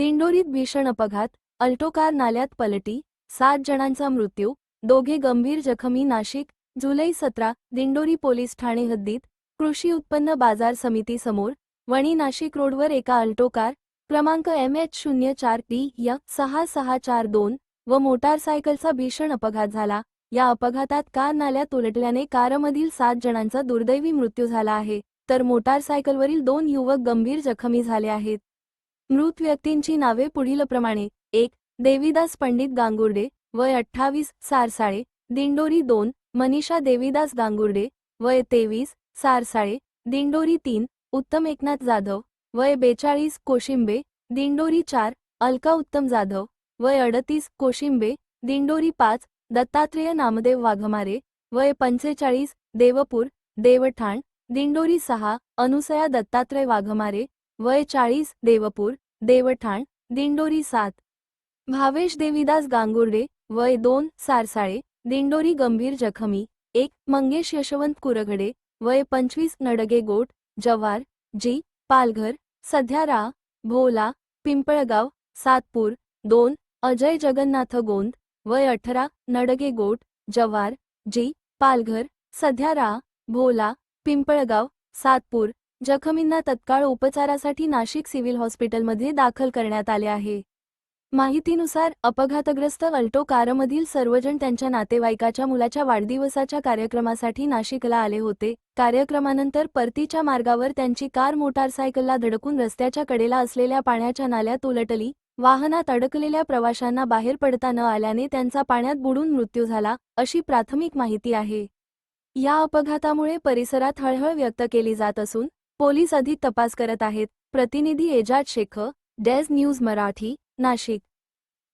दिंडोरीत भीषण अपघात Alto car नाल्यात पलटी सात जणांचा मृत्यू दोघे गंभीर जखमी नाशिक जुलै सतरा दिंडोरी पोलीस ठाणे हद्दीत कृषी उत्पन्न बाजार समिती समोर वणी नाशिक रोडवर एका अल्टो कार क्रमांक एम एच शून्य चार टी य सहा सहा चार दोन व मोटारसायकलचा भीषण अपघात झाला. या अपघातात कार नाल्यात उलटल्याने कारमधील सात जणांचा दुर्दैवी मृत्यू झाला आहे. तर मोटारसायकलवरील दोन युवक गंभीर जखमी झाले आहेत. मृत व्यक्तींची नावे पुढीलप्रमाणे. एक देवीदास पंडित गांगुर्डे. वय अठ्ठावीस सारसाळे. दिंडोरी दोन मनीषा देवीदास गांगुर्डे. वय तेवीस सारसाळे. दिंडोरी तीन उत्तम एकनाथ जाधव. वय बेचाळीस कोशिंबे. दिंडोरी चार अलका उत्तम जाधव. वय अडतीस कोशिंबे. दिंडोरी पाच दत्तात्रेय नामदेव वाघमारे. वय पंचेचाळीस देवपूर. देवठाण. दिंडोरी सहा अनुसया दत्तात्रय वाघमारे. वय चाळीस देवपूर देवठाण दिंडोरी सात. भावेश देवीदास गांगुर्डे वय दोन सारसाळे दिंडोरी गंभीर जखमी एक मंगेश यशवंत कुरघडे वय पंचवीस नडगे गोट जव्हार जी पालघर सध्या रा भोला पिंपळगाव सातपूर दोन अजय जगन्नाथ गोंद वय अठरा नडगे गोट जव्हार जी पालघर सध्या रा भोला पिंपळगाव सातपूर जखमींना तत्काळ उपचारासाठी नाशिक सिव्हिल हॉस्पिटलमध्ये दाखल करण्यात आले आहे. माहितीनुसार अपघातग्रस्त अल्टो कारमधील सर्वजण त्यांच्या नातेवाईकाच्या मुलाच्या वाढदिवसाच्या कार्यक्रमासाठी नाशिकला आले होते. कार्यक्रमानंतर परतीच्या मार्गावर त्यांची कार मोटारसायकलला धडकून रस्त्याच्या कडेला असलेल्या पाण्याच्या नाल्यात उलटली. वाहनात अडकलेल्या प्रवाशांना बाहेर पडता न आल्याने त्यांचा पाण्यात बुडून मृत्यू झाला अशी प्राथमिक माहिती आहे. या अपघातामुळे परिसरात हळहळ व्यक्त केली जात असून पोलीस अधिक तपास करत आहेत. प्रतिनिधी एजाज शेख डेज न्यूज मराठी नाशिक.